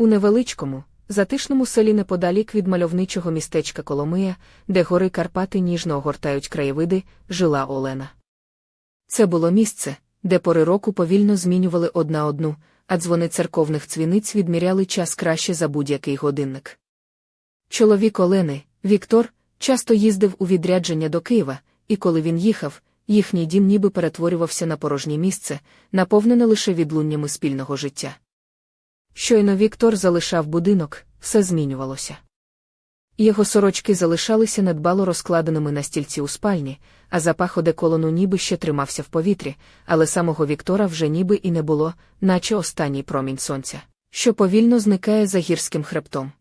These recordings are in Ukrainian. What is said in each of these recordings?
У невеличкому, затишному селі неподалік від мальовничого містечка Коломия, де гори Карпати ніжно огортають краєвиди, жила Олена. Це було місце, де пори року повільно змінювали одна одну, а дзвони церковних цвіниць відміряли час краще за будь-який годинник. Чоловік Олени, Віктор, часто їздив у відрядження до Києва, і коли він їхав, їхній дім ніби перетворювався на порожнє місце, наповнене лише відлуннями спільного життя. Щойно Віктор залишав будинок, все змінювалося. Його сорочки залишалися недбало розкладеними на стільці у спальні, а запах одеколону ніби ще тримався в повітрі, але самого Віктора вже ніби і не було, наче останній промінь сонця, що повільно зникає за гірським хребтом.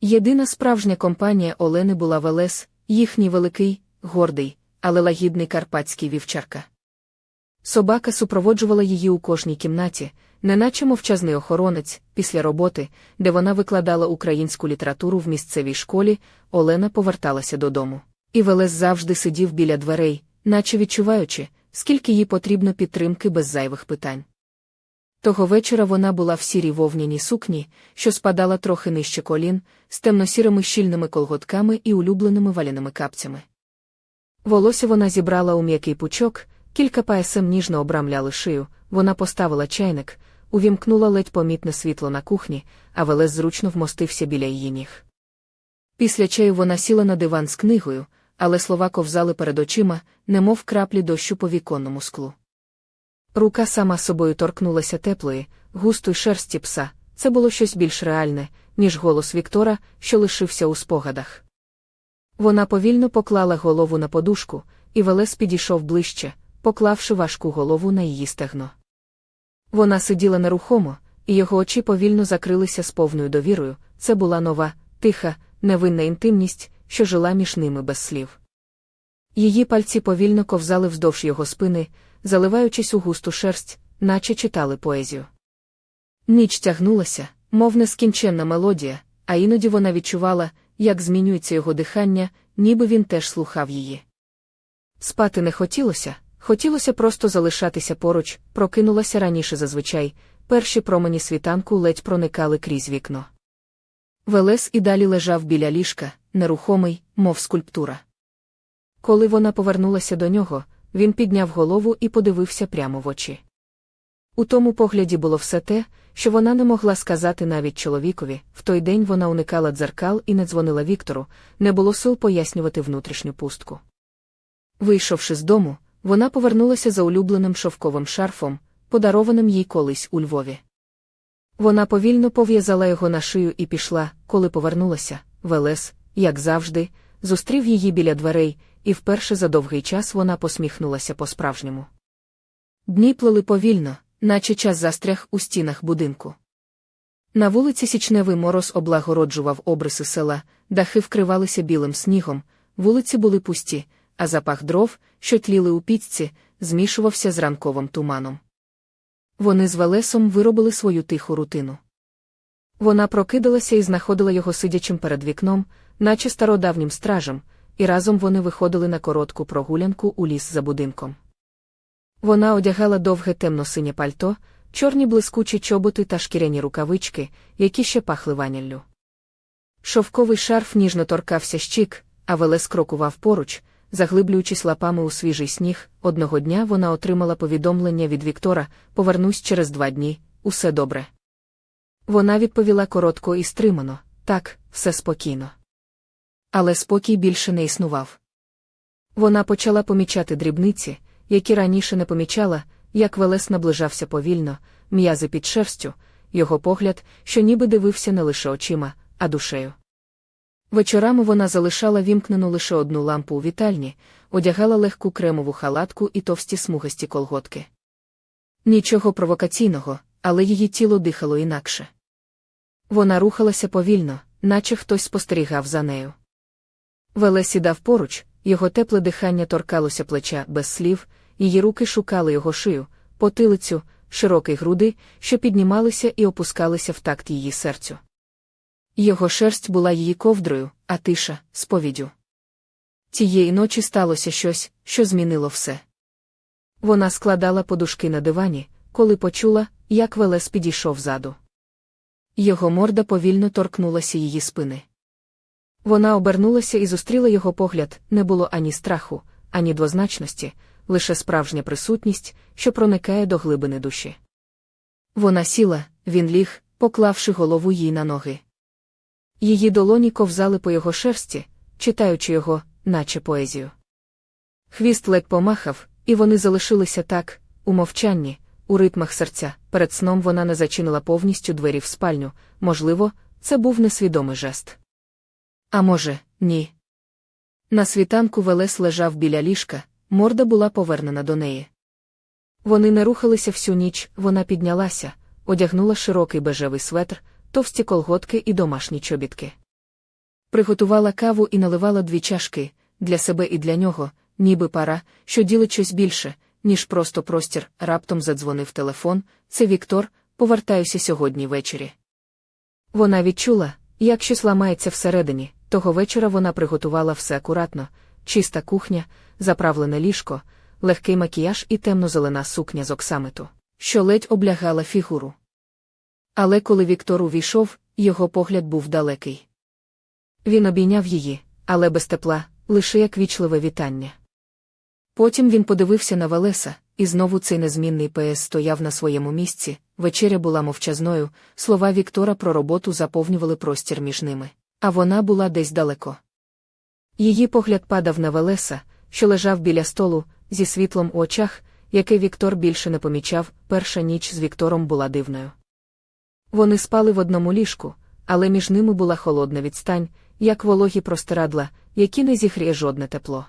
Єдина справжня компанія Олени була Велес, їхній великий, гордий, але лагідний карпатський вівчарка. Собака супроводжувала її у кожній кімнаті, неначе мовчазний охоронець, після роботи, де вона викладала українську літературу в місцевій школі, Олена поверталася додому. І Велес завжди сидів біля дверей, наче відчуваючи, скільки їй потрібно підтримки без зайвих питань. Того вечора вона була в сірій вовняній сукні, що спадала трохи нижче колін, з темно-сірими щільними колготками і улюбленими валяними капцями. Волосся вона зібрала у м'який пучок, кілька паесем ніжно обрамляли шию, вона поставила чайник, увімкнула ледь помітне світло на кухні, а Велес зручно вмостився біля її ніг. Після чаю вона сіла на диван з книгою, але слова ковзали перед очима, немов краплі дощу по віконному склу. Рука сама собою торкнулася теплої, густої шерсті пса, це було щось більш реальне, ніж голос Віктора, що лишився у спогадах. Вона повільно поклала голову на подушку, і Велес підійшов ближче, поклавши важку голову на її стегно. Вона сиділа нерухомо, і його очі повільно закрилися з повною довірою. Це була нова, тиха, невинна інтимність, що жила між ними без слів. Її пальці повільно ковзали вздовж його спини, заливаючись у густу шерсть, наче читали поезію. Ніч тягнулася, мов нескінченна мелодія, а іноді вона відчувала, як змінюється його дихання, ніби він теж слухав її. Спати не хотілося, хотілося просто залишатися поруч, прокинулася раніше зазвичай, перші промені світанку ледь проникали крізь вікно. Велес і далі лежав біля ліжка, нерухомий, мов скульптура. Коли вона повернулася до нього, він підняв голову і подивився прямо в очі. У тому погляді було все те, що вона не могла сказати навіть чоловікові. В той день вона уникала дзеркал і не дзвонила Віктору, не було сил пояснювати внутрішню пустку. Вийшовши з дому, вона повернулася за улюбленим шовковим шарфом, подарованим їй колись у Львові. Вона повільно пов'язала його на шию і пішла, коли повернулася, Велес, як завжди, зустрів її біля дверей, і вперше за довгий час вона посміхнулася по-справжньому. Дні плили повільно, наче час застряг у стінах будинку. На вулиці січневий мороз облагороджував обриси села, дахи вкривалися білим снігом, вулиці були пусті, а запах дров, що тліли у пічці, змішувався з ранковим туманом. Вони з Велесом виробили свою тиху рутину. Вона прокидалася і знаходила його сидячим перед вікном, наче стародавнім стражем, і разом вони виходили на коротку прогулянку у ліс за будинком. Вона одягала довге темно-синє пальто, чорні блискучі чоботи та шкіряні рукавички, які ще пахли ваніллю. Шовковий шарф ніжно торкався щік, а Велес крокував поруч, заглиблюючись лапами у свіжий сніг. Одного дня вона отримала повідомлення від Віктора повернусь через два дні, усе добре. Вона відповіла коротко і стримано так, все спокійно. Але спокій більше не існував. Вона почала помічати дрібниці, які раніше не помічала, як Велес наближався повільно, м'язи під шерстю, його погляд, що ніби дивився не лише очима, а душею. Вечорами вона залишала вімкнену лише одну лампу у вітальні, одягала легку кремову халатку і товсті смугасті колготки. Нічого провокаційного, але її тіло дихало інакше. Вона рухалася повільно, наче хтось спостерігав за нею. Веле сідав поруч, його тепле дихання торкалося плеча без слів, її руки шукали його шию, потилицю, широкі груди, що піднімалися і опускалися в такт її серцю. Його шерсть була її ковдрою, а тиша сповіддю. Тієї ночі сталося щось, що змінило все. Вона складала подушки на дивані, коли почула, як Велес підійшов ззаду. Його морда повільно торкнулася її спини. Вона обернулася і зустріла його погляд, не було ані страху, ані двозначності, лише справжня присутність, що проникає до глибини душі. Вона сіла, він ліг, поклавши голову їй на ноги. Її долоні ковзали по його шерсті, читаючи його, наче поезію. Хвіст ледь помахав, і вони залишилися так, у мовчанні, у ритмах серця. Перед сном вона не зачинила повністю двері в спальню, можливо, це був несвідомий жест. А може, ні. На світанку Велес лежав біля ліжка, морда була повернена до неї. Вони не рухалися всю ніч, вона піднялася, одягнула широкий бежевий светр, товсті колготки і домашні чобітки. Приготувала каву і наливала дві чашки для себе і для нього, ніби пара, що ділить щось більше, ніж просто простір, раптом задзвонив телефон. Це Віктор, повертаюся сьогодні ввечері. Вона відчула, як щось ламається всередині. Того вечора вона приготувала все акуратно, чиста кухня, заправлене ліжко, легкий макіяж і темно-зелена сукня з оксамиту, що ледь облягала фігуру. Але коли Віктор увійшов, його погляд був далекий. Він обійняв її, але без тепла, лише як вічливе вітання. Потім він подивився на Велеса, і знову цей незмінний ПС стояв на своєму місці, вечеря була мовчазною, слова Віктора про роботу заповнювали простір між ними, а вона була десь далеко. Її погляд падав на Велеса, що лежав біля столу, зі світлом у очах, яке Віктор більше не помічав, перша ніч з Віктором була дивною. Вони спали в одному ліжку, але між ними була холодна відстань, як вологі простирадла, які не зігріє жодне тепло.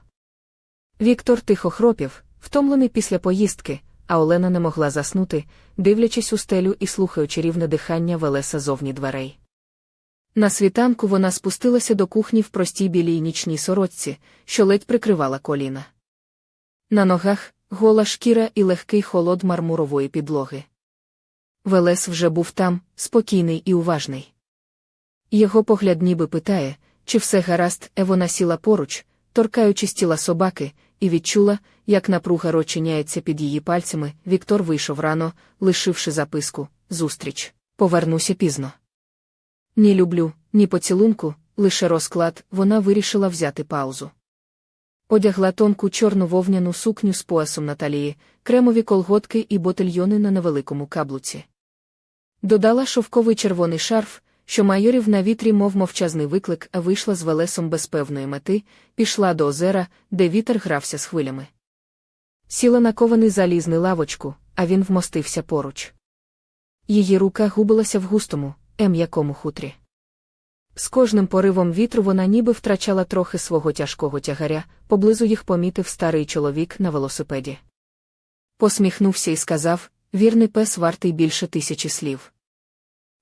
Віктор тихо хропів, втомлений після поїздки, а Олена не могла заснути, дивлячись у стелю і слухаючи рівне дихання Велеса зовні дверей. На світанку вона спустилася до кухні в простій білій нічній сорочці, що ледь прикривала коліна. На ногах гола шкіра і легкий холод мармурової підлоги. Велес вже був там, спокійний і уважний. Його погляд ніби питає, чи все гаразд, е вона сіла поруч, торкаючись тіла собаки, і відчула, як напруга розчиняється під її пальцями. Віктор вийшов рано, лишивши записку зустріч. Повернуся пізно. Ні люблю, ні поцілунку, лише розклад, вона вирішила взяти паузу. Одягла тонку чорну вовняну сукню з поясом на талії, кремові колготки і ботильйони на невеликому каблуці. Додала шовковий червоний шарф, що майорів на вітрі, мов мовчазний виклик, а вийшла з Велесом без певної мети, пішла до озера, де вітер грався з хвилями. Сіла на кований залізний лавочку, а він вмостився поруч. Її рука губилася в густому, ем'якому хутрі. З кожним поривом вітру вона ніби втрачала трохи свого тяжкого тягаря, поблизу їх помітив старий чоловік на велосипеді. Посміхнувся і сказав вірний пес вартий більше тисячі слів.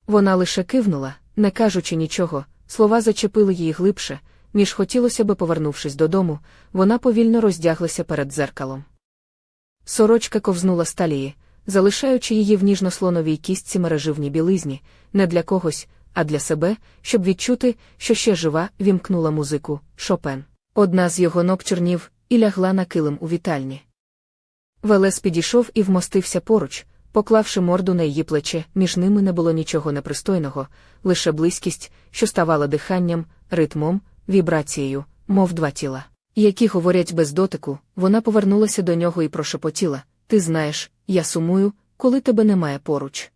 Вона лише кивнула, не кажучи нічого, слова зачепили її глибше, ніж хотілося би, повернувшись додому, вона повільно роздяглася перед дзеркалом. Сорочка ковзнула з талії, залишаючи її в ніжно-слоновій кістці мереживній білизні, не для когось, а для себе, щоб відчути, що ще жива, вімкнула музику Шопен. Одна з його ног чорнів і лягла на килим у вітальні. Велес підійшов і вмостився поруч, поклавши морду на її плече, між ними не було нічого непристойного, лише близькість, що ставала диханням, ритмом, вібрацією, мов два тіла, які говорять без дотику, вона повернулася до нього і прошепотіла Ти знаєш, я сумую, коли тебе немає поруч.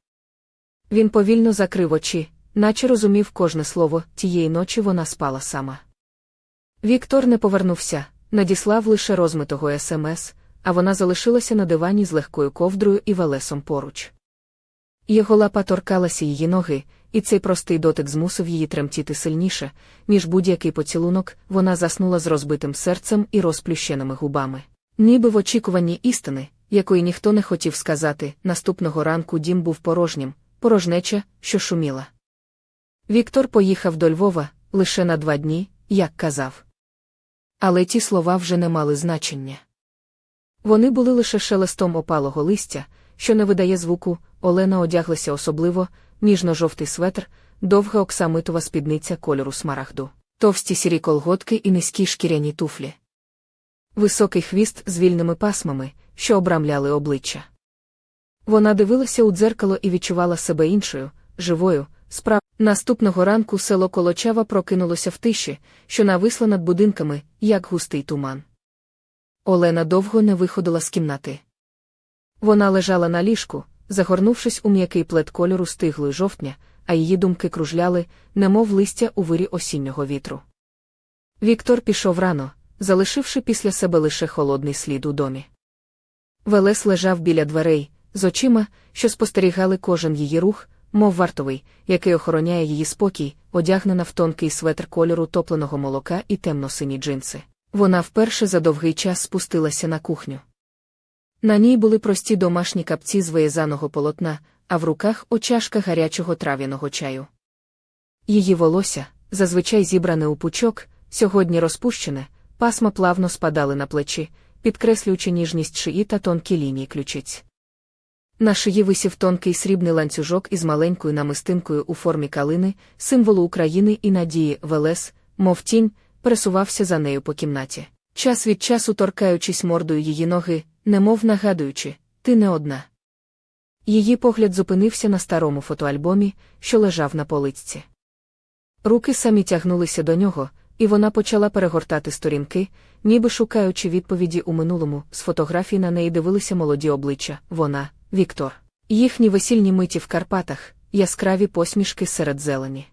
Він повільно закрив очі, наче розумів кожне слово, тієї ночі вона спала сама. Віктор не повернувся, надіслав лише розмитого смс, а вона залишилася на дивані з легкою ковдрою і велесом поруч. Його лапа торкалася її ноги, і цей простий дотик змусив її тремтіти сильніше, ніж будь-який поцілунок, вона заснула з розбитим серцем і розплющеними губами. Ніби в очікуванні істини, якої ніхто не хотів сказати, наступного ранку дім був порожнім, порожнеча, що шуміла. Віктор поїхав до Львова лише на два дні, як казав. Але ті слова вже не мали значення. Вони були лише шелестом опалого листя, що не видає звуку, Олена одяглася особливо, ніжно-жовтий светр, довга оксамитова спідниця кольору смарагду, товсті сірі колготки і низькі шкіряні туфлі. Високий хвіст з вільними пасмами, що обрамляли обличчя. Вона дивилася у дзеркало і відчувала себе іншою, живою, справ. Наступного ранку село Колочава прокинулося в тиші, що нависла над будинками, як густий туман. Олена довго не виходила з кімнати. Вона лежала на ліжку, загорнувшись у м'який плед кольору стиглої жовтня, а її думки кружляли, немов листя у вирі осіннього вітру. Віктор пішов рано, залишивши після себе лише холодний слід у домі. Велес лежав біля дверей, з очима, що спостерігали кожен її рух, мов вартовий, який охороняє її спокій, одягнена в тонкий светр кольору топленого молока і темно-сині джинси. Вона вперше за довгий час спустилася на кухню. На ній були прості домашні капці з виязаного полотна, а в руках очашка гарячого трав'яного чаю. Її волосся, зазвичай зібране у пучок, сьогодні розпущене, пасма плавно спадали на плечі, підкреслюючи ніжність шиї та тонкі лінії ключиць. На шиї висів тонкий срібний ланцюжок із маленькою намистинкою у формі калини, символу України і надії Велес, мов тінь, пересувався за нею по кімнаті. Час від часу торкаючись мордою її ноги, немов нагадуючи, ти не одна. Її погляд зупинився на старому фотоальбомі, що лежав на поличці. Руки самі тягнулися до нього, і вона почала перегортати сторінки, ніби шукаючи відповіді у минулому, з фотографій на неї дивилися молоді обличчя, вона, Віктор. Їхні весільні миті в Карпатах, яскраві посмішки серед зелені.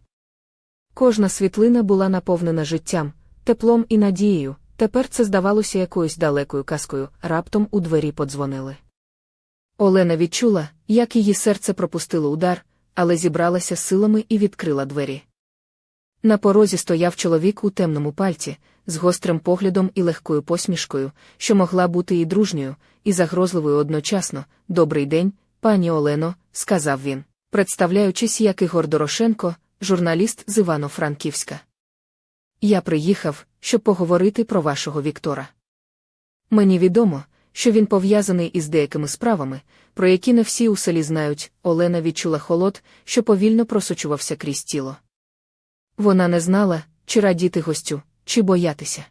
Кожна світлина була наповнена життям, теплом і надією, тепер це здавалося якоюсь далекою казкою, раптом у двері подзвонили. Олена відчула, як її серце пропустило удар, але зібралася силами і відкрила двері. На порозі стояв чоловік у темному пальці, з гострим поглядом і легкою посмішкою, що могла бути і дружньою, і загрозливою одночасно. Добрий день, пані Олено, сказав він, представляючись як Ігор Дорошенко, журналіст з Івано-Франківська. Я приїхав, щоб поговорити про вашого Віктора. Мені відомо, що він пов'язаний із деякими справами, про які не всі у селі знають, Олена відчула холод, що повільно просочувався крізь тіло. Вона не знала, чи радіти гостю, чи боятися.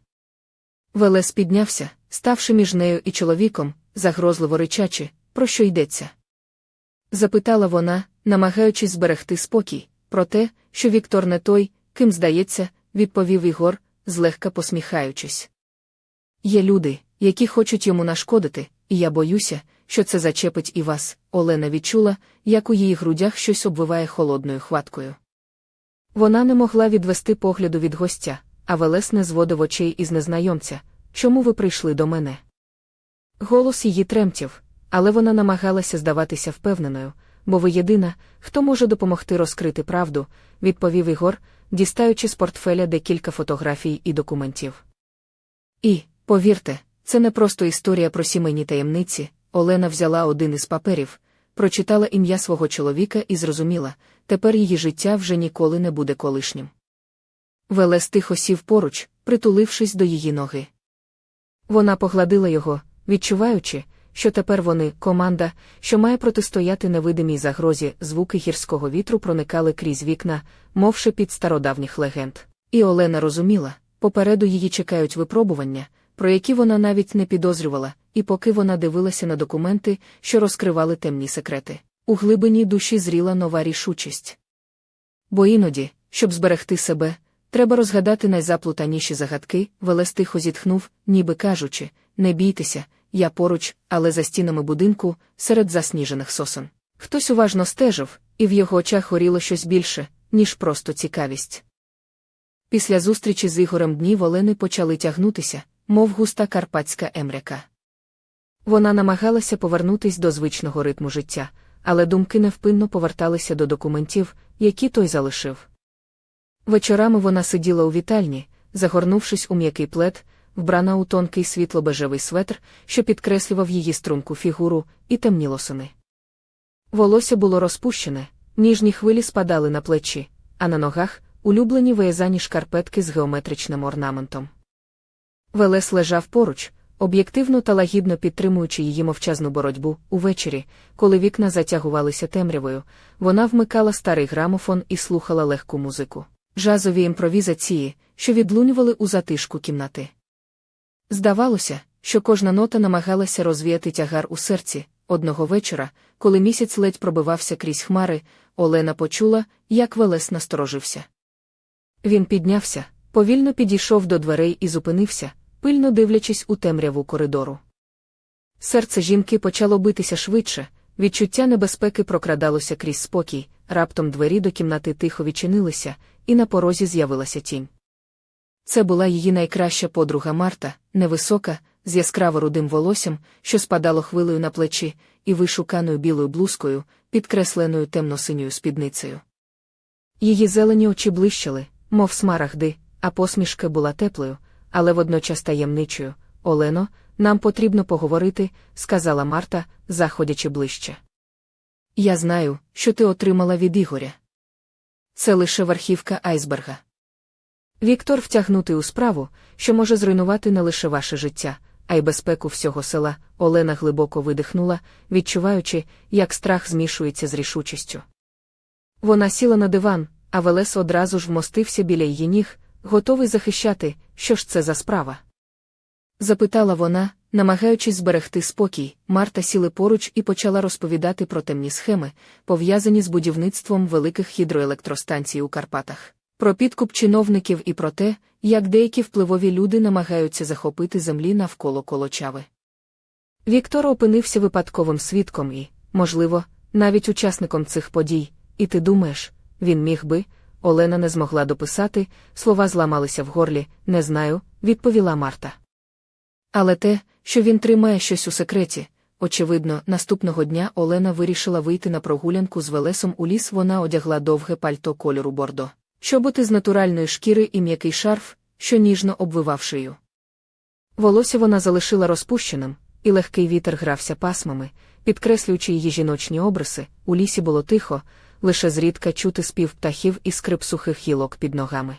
Велес піднявся, ставши між нею і чоловіком, загрозливо ричачи, про що йдеться. Запитала вона, намагаючись зберегти спокій, про те, що Віктор не той, ким здається, відповів Ігор, злегка посміхаючись. Є люди, які хочуть йому нашкодити, і я боюся, що це зачепить і вас. Олена відчула, як у її грудях щось обвиває холодною хваткою. Вона не могла відвести погляду від гостя, а Велес не зводив очей із незнайомця. Чому ви прийшли до мене? Голос її тремтів, але вона намагалася здаватися впевненою, бо ви єдина, хто може допомогти розкрити правду, відповів Ігор, дістаючи з портфеля декілька фотографій і документів. І, повірте, це не просто історія про сімейні таємниці. Олена взяла один із паперів, прочитала ім'я свого чоловіка і зрозуміла, тепер її життя вже ніколи не буде колишнім. Велес тихо сів поруч, притулившись до її ноги. Вона погладила його, відчуваючи, що тепер вони, команда, що має протистояти невидимій загрозі, звуки гірського вітру проникали крізь вікна, мовши під стародавніх легенд. І Олена розуміла, попереду її чекають випробування, про які вона навіть не підозрювала, і поки вона дивилася на документи, що розкривали темні секрети, у глибині душі зріла нова рішучість. Бо іноді, щоб зберегти себе, треба розгадати найзаплутаніші загадки, Велес тихо зітхнув, ніби кажучи, не бійтеся, я поруч, але за стінами будинку, серед засніжених сосен. Хтось уважно стежив, і в його очах горіло щось більше, ніж просто цікавість. Після зустрічі з Ігорем дні Олени почали тягнутися, мов густа карпатська емряка. Вона намагалася повернутись до звичного ритму життя, але думки невпинно поверталися до документів, які той залишив. Вечорами вона сиділа у вітальні, загорнувшись у м'який плед, вбрана у тонкий світло-бежевий светр, що підкреслював її струнку фігуру, і темні лосини. Волосся було розпущене, ніжні хвилі спадали на плечі, а на ногах улюблені виязані шкарпетки з геометричним орнаментом. Велес лежав поруч, об'єктивно та лагідно підтримуючи її мовчазну боротьбу, увечері, коли вікна затягувалися темрявою, вона вмикала старий грамофон і слухала легку музику. Жазові імпровізації, що відлунювали у затишку кімнати. Здавалося, що кожна нота намагалася розвіяти тягар у серці, одного вечора, коли місяць ледь пробивався крізь хмари, Олена почула, як Велес насторожився. Він піднявся, повільно підійшов до дверей і зупинився, пильно дивлячись у темряву коридору. Серце жінки почало битися швидше, відчуття небезпеки прокрадалося крізь спокій, раптом двері до кімнати тихо відчинилися, і на порозі з'явилася тінь. Це була її найкраща подруга Марта, невисока, з яскраво рудим волоссям, що спадало хвилею на плечі, і вишуканою білою блузкою, підкресленою темно-синьою спідницею. Її зелені очі блищали, мов смарагди, а посмішка була теплою, але водночас таємничою. Олено, нам потрібно поговорити, сказала Марта, заходячи ближче. Я знаю, що ти отримала від Ігоря. Це лише верхівка айсберга. Віктор втягнутий у справу, що може зруйнувати не лише ваше життя, а й безпеку всього села. Олена глибоко видихнула, відчуваючи, як страх змішується з рішучістю. Вона сіла на диван, а Велес одразу ж вмостився біля її ніг, готовий захищати, що ж це за справа. Запитала вона, намагаючись зберегти спокій, Марта сіли поруч і почала розповідати про темні схеми, пов'язані з будівництвом великих гідроелектростанцій у Карпатах, про підкуп чиновників і про те, як деякі впливові люди намагаються захопити землі навколо колочави. Віктор опинився випадковим свідком і, можливо, навіть учасником цих подій, і ти думаєш, він міг би. Олена не змогла дописати, слова зламалися в горлі, не знаю, відповіла Марта. Але те, що він тримає щось у секреті, очевидно, наступного дня Олена вирішила вийти на прогулянку з Велесом у ліс, вона одягла довге пальто кольору бордо, чоботи з натуральної шкіри і м'який шарф, що ніжно обвивав шию. Волосся вона залишила розпущеним, і легкий вітер грався пасмами, підкреслюючи її жіночні обриси, у лісі було тихо, лише зрідка чути спів птахів і скрип сухих гілок під ногами.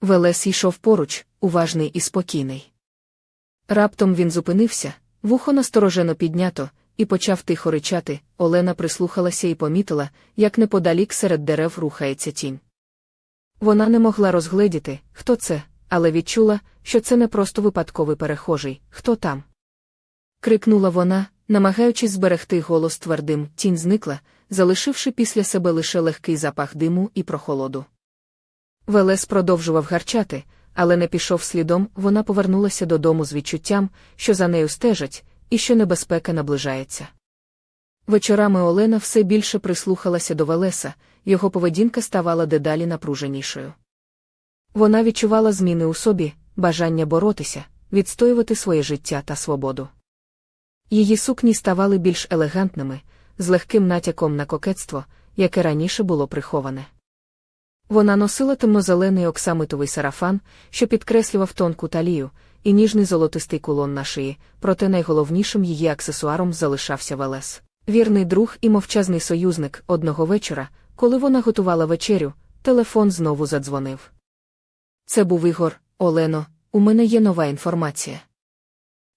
Велес йшов поруч, уважний і спокійний. Раптом він зупинився, вухо насторожено піднято, і почав тихо ричати. Олена прислухалася і помітила, як неподалік серед дерев рухається тінь. Вона не могла розгледіти, хто це, але відчула, що це не просто випадковий перехожий, хто там. Крикнула вона, намагаючись зберегти голос твердим, тінь зникла, залишивши після себе лише легкий запах диму і прохолоду. Велес продовжував гарчати, але не пішов слідом, вона повернулася додому з відчуттям, що за нею стежать, і що небезпека наближається. Вечорами Олена все більше прислухалася до Велеса, його поведінка ставала дедалі напруженішою. Вона відчувала зміни у собі, бажання боротися, відстоювати своє життя та свободу. Її сукні ставали більш елегантними, з легким натяком на кокетство, яке раніше було приховане. Вона носила темно-зелений оксамитовий сарафан, що підкреслював тонку талію, і ніжний золотистий кулон на шиї, проте найголовнішим її аксесуаром залишався Велес. Вірний друг і мовчазний союзник одного вечора, коли вона готувала вечерю, телефон знову задзвонив. Це був Ігор, Олено, у мене є нова інформація.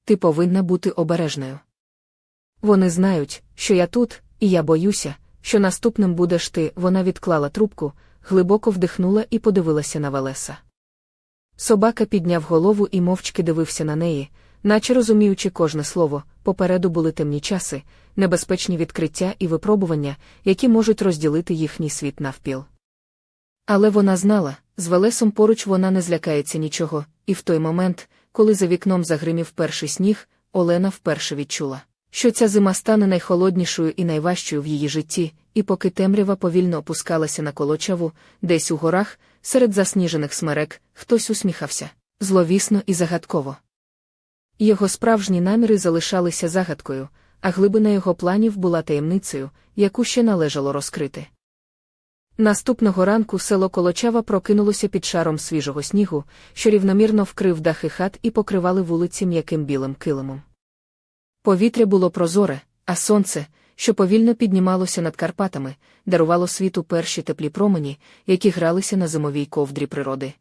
Ти повинна бути обережною. Вони знають, що я тут, і я боюся, що наступним будеш ти. Вона відклала трубку, глибоко вдихнула і подивилася на Велеса. Собака підняв голову і мовчки дивився на неї, наче розуміючи кожне слово, попереду були темні часи, небезпечні відкриття і випробування, які можуть розділити їхній світ навпіл. Але вона знала, з Велесом поруч вона не злякається нічого, і в той момент, коли за вікном загримів перший сніг, Олена вперше відчула що ця зима стане найхолоднішою і найважчою в її житті, і поки темрява повільно опускалася на колочаву, десь у горах, серед засніжених смерек, хтось усміхався зловісно і загадково. Його справжні наміри залишалися загадкою, а глибина його планів була таємницею, яку ще належало розкрити. Наступного ранку село Колочава прокинулося під шаром свіжого снігу, що рівномірно вкрив дахи хат і покривали вулиці м'яким білим килимом. Повітря було прозоре, а сонце, що повільно піднімалося над Карпатами, дарувало світу перші теплі промені, які гралися на зимовій ковдрі природи.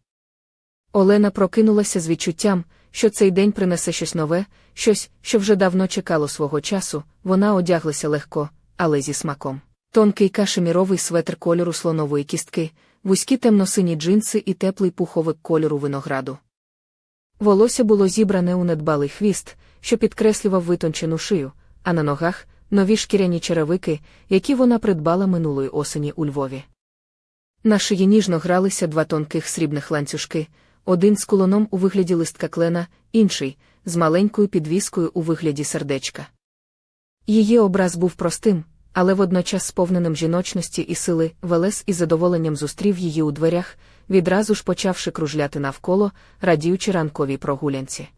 Олена прокинулася з відчуттям, що цей день принесе щось нове, щось, що вже давно чекало свого часу, вона одяглася легко, але зі смаком. Тонкий кашеміровий светр кольору слонової кістки, вузькі темно-сині джинси і теплий пуховик кольору винограду. Волосся було зібране у недбалий хвіст, що підкреслював витончену шию, а на ногах нові шкіряні черевики, які вона придбала минулої осені у Львові. На шиї ніжно гралися два тонких срібних ланцюжки, один з кулоном у вигляді листка клена, інший з маленькою підвіскою у вигляді сердечка. Її образ був простим, але водночас сповненим жіночності і сили, Велес із задоволенням зустрів її у дверях, відразу ж почавши кружляти навколо, радіючи ранковій прогулянці.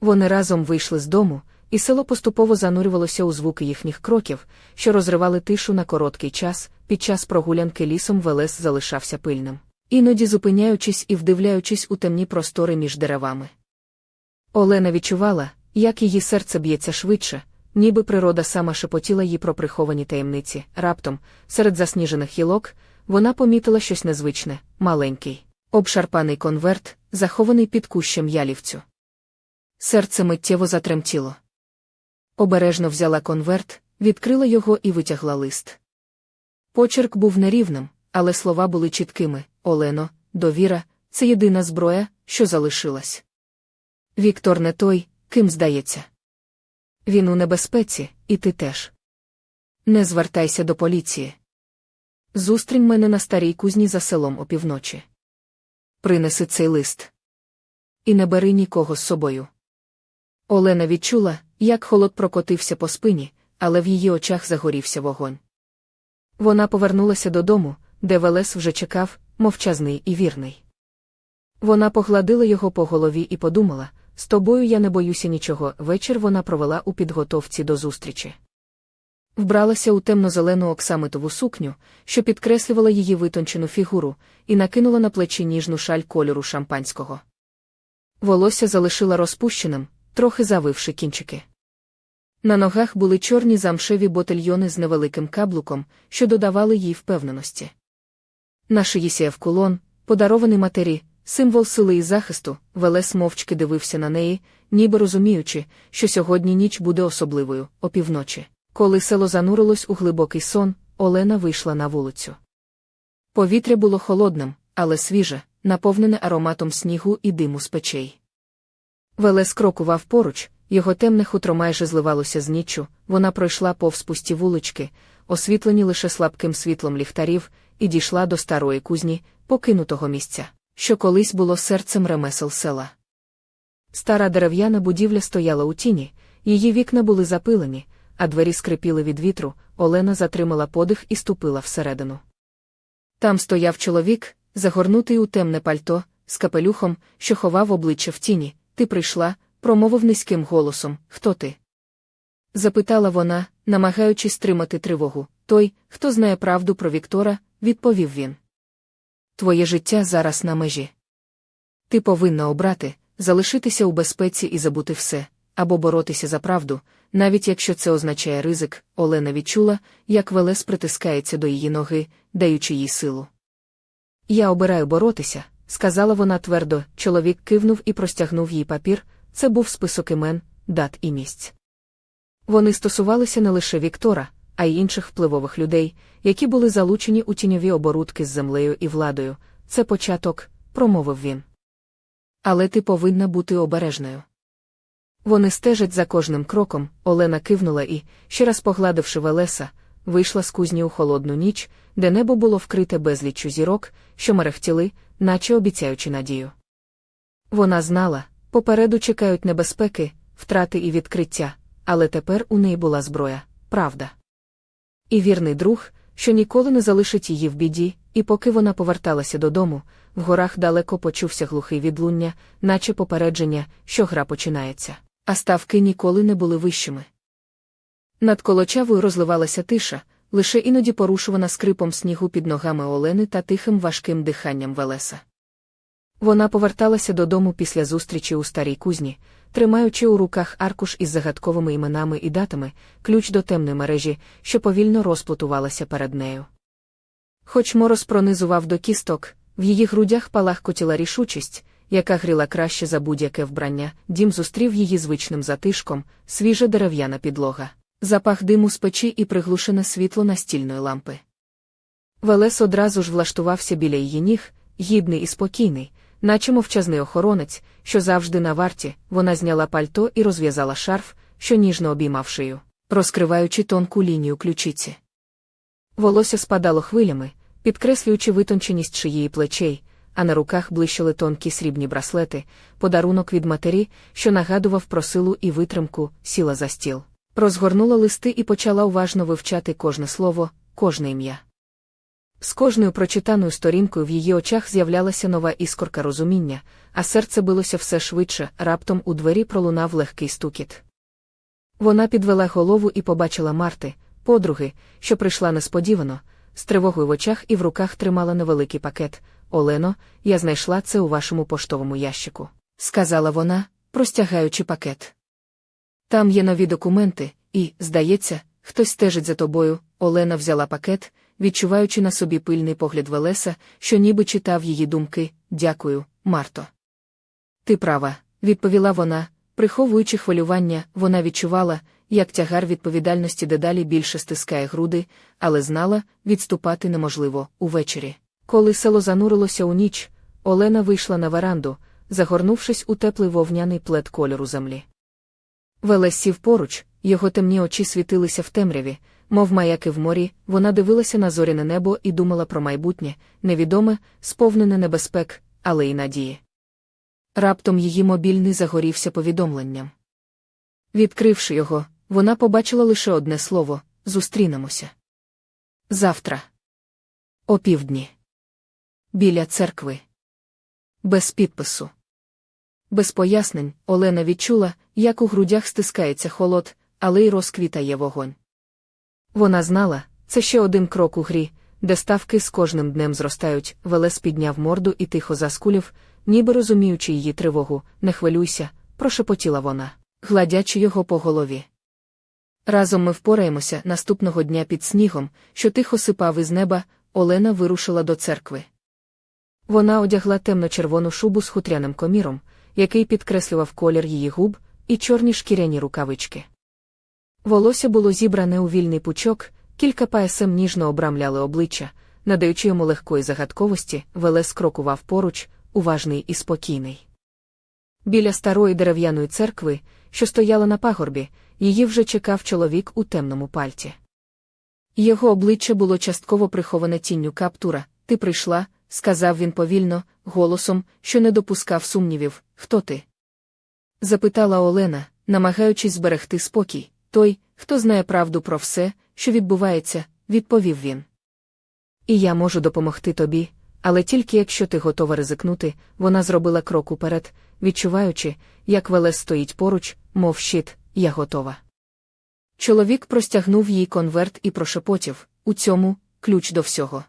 Вони разом вийшли з дому, і село поступово занурювалося у звуки їхніх кроків, що розривали тишу на короткий час, під час прогулянки лісом Велес залишався пильним, іноді зупиняючись і вдивляючись у темні простори між деревами. Олена відчувала, як її серце б'ється швидше, ніби природа сама шепотіла їй про приховані таємниці. Раптом, серед засніжених гілок, вона помітила щось незвичне, маленький, обшарпаний конверт, захований під кущем ялівцю. Серце миттєво затремтіло. Обережно взяла конверт, відкрила його і витягла лист. Почерк був нерівним, але слова були чіткими Олено, довіра, це єдина зброя, що залишилась. Віктор не той, ким здається. Він у небезпеці, і ти теж. Не звертайся до поліції. Зустрінь мене на старій кузні за селом опівночі. Принеси цей лист. І не бери нікого з собою. Олена відчула, як холод прокотився по спині, але в її очах загорівся вогонь. Вона повернулася додому, де Велес вже чекав, мовчазний і вірний. Вона погладила його по голові і подумала з тобою я не боюся нічого. Вечір вона провела у підготовці до зустрічі. Вбралася у темно-зелену оксамитову сукню, що підкреслювала її витончену фігуру, і накинула на плечі ніжну шаль кольору шампанського. Волосся залишила розпущеним, трохи завивши кінчики. На ногах були чорні замшеві ботильйони з невеликим каблуком, що додавали їй впевненості. На шиї сіяв кулон, подарований матері, символ сили і захисту, Велес мовчки дивився на неї, ніби розуміючи, що сьогодні ніч буде особливою, опівночі. Коли село занурилось у глибокий сон, Олена вийшла на вулицю. Повітря було холодним, але свіже, наповнене ароматом снігу і диму з печей. Велес крокував поруч, його темне хутро майже зливалося з ніччю, вона пройшла повз пусті вулички, освітлені лише слабким світлом ліхтарів, і дійшла до старої кузні, покинутого місця, що колись було серцем ремесел села. Стара дерев'яна будівля стояла у тіні, її вікна були запилені, а двері скрипіли від вітру, Олена затримала подих і ступила всередину. Там стояв чоловік, загорнутий у темне пальто, з капелюхом, що ховав обличчя в тіні. Ти прийшла, промовив низьким голосом Хто ти? запитала вона, намагаючись стримати тривогу. Той, хто знає правду про Віктора, відповів він. Твоє життя зараз на межі. Ти повинна обрати, залишитися у безпеці і забути все, або боротися за правду, навіть якщо це означає ризик, Олена відчула, як Велес притискається до її ноги, даючи їй силу. Я обираю боротися, сказала вона твердо, чоловік кивнув і простягнув їй папір, це був список імен, дат і місць. Вони стосувалися не лише Віктора, а й інших впливових людей, які були залучені у тіньові оборудки з землею і владою. Це початок, промовив він. Але ти повинна бути обережною. Вони стежать за кожним кроком, Олена кивнула і, ще раз погладивши Велеса, вийшла з кузні у холодну ніч, де небо було вкрите безліччю зірок, що мерехтіли, наче обіцяючи надію. Вона знала, попереду чекають небезпеки, втрати і відкриття, але тепер у неї була зброя, правда. І вірний друг, що ніколи не залишить її в біді, і поки вона поверталася додому, в горах далеко почувся глухий відлуння, наче попередження, що гра починається а ставки ніколи не були вищими. Над колочавою розливалася тиша, лише іноді порушувана скрипом снігу під ногами Олени та тихим важким диханням Велеса. Вона поверталася додому після зустрічі у старій кузні, тримаючи у руках аркуш із загадковими іменами і датами, ключ до темної мережі, що повільно розплутувалася перед нею. Хоч мороз пронизував до кісток, в її грудях палахкотіла рішучість, яка гріла краще за будь-яке вбрання, дім зустрів її звичним затишком, свіжа дерев'яна підлога, запах диму з печі і приглушене світло настільної лампи. Велес одразу ж влаштувався біля її ніг, гідний і спокійний, наче мовчазний охоронець, що завжди на варті, вона зняла пальто і розв'язала шарф, що ніжно обіймав шию. розкриваючи тонку лінію ключиці. Волосся спадало хвилями, підкреслюючи витонченість шиї і плечей, а на руках блищали тонкі срібні браслети, подарунок від матері, що нагадував про силу і витримку, сіла за стіл. Розгорнула листи і почала уважно вивчати кожне слово, кожне ім'я. З кожною прочитаною сторінкою в її очах з'являлася нова іскорка розуміння, а серце билося все швидше, раптом у двері пролунав легкий стукіт. Вона підвела голову і побачила Марти, подруги, що прийшла несподівано, з тривогою в очах і в руках тримала невеликий пакет. Олено, я знайшла це у вашому поштовому ящику, сказала вона, простягаючи пакет. Там є нові документи, і, здається, хтось стежить за тобою. Олена взяла пакет, відчуваючи на собі пильний погляд Велеса, що ніби читав її думки. Дякую, Марто. Ти права, відповіла вона, приховуючи хвилювання, вона відчувала, як тягар відповідальності дедалі більше стискає груди, але знала, відступати неможливо увечері. Коли село занурилося у ніч, Олена вийшла на веранду, загорнувшись у теплий вовняний плед кольору землі. Велес сів поруч, його темні очі світилися в темряві, мов маяки в морі, вона дивилася на зоряне небо і думала про майбутнє, невідоме, сповнене небезпек, але й надії. Раптом її мобільний загорівся повідомленням. Відкривши його, вона побачила лише одне слово зустрінемося. Завтра. О півдні. Біля церкви. Без підпису. Без пояснень Олена відчула, як у грудях стискається холод, але й розквітає вогонь. Вона знала, це ще один крок у грі, де ставки з кожним днем зростають, Велес підняв морду і тихо заскулів, ніби розуміючи її тривогу, не хвилюйся, прошепотіла вона, гладячи його по голові. Разом ми впораємося наступного дня під снігом, що тихо сипав із неба, Олена вирушила до церкви. Вона одягла темно-червону шубу з хутряним коміром, який підкреслював колір її губ, і чорні шкіряні рукавички. Волосся було зібране у вільний пучок, кілька паесем ніжно обрамляли обличчя, надаючи йому легкої загадковості, Велес крокував поруч, уважний і спокійний. Біля старої дерев'яної церкви, що стояла на пагорбі, її вже чекав чоловік у темному пальті. Його обличчя було частково приховане тінню каптура. Ти прийшла, сказав він повільно, голосом, що не допускав сумнівів, хто ти? запитала Олена, намагаючись зберегти спокій. Той, хто знає правду про все, що відбувається, відповів він. І я можу допомогти тобі, але тільки якщо ти готова ризикнути, вона зробила крок уперед, відчуваючи, як Велес стоїть поруч, мов щит, я готова. Чоловік простягнув їй конверт і прошепотів у цьому ключ до всього.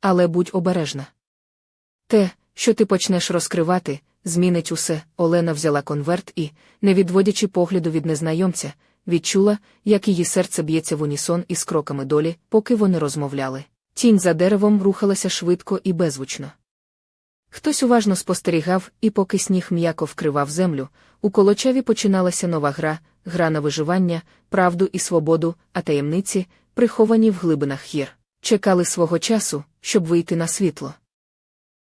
Але будь обережна. Те, що ти почнеш розкривати, змінить усе. Олена взяла конверт і, не відводячи погляду від незнайомця, відчула, як її серце б'ється в унісон із кроками долі, поки вони розмовляли. Тінь за деревом рухалася швидко і беззвучно. Хтось уважно спостерігав, і поки сніг м'яко вкривав землю, у колочаві починалася нова гра, гра на виживання, правду і свободу, а таємниці, приховані в глибинах гір, чекали свого часу, щоб вийти на світло.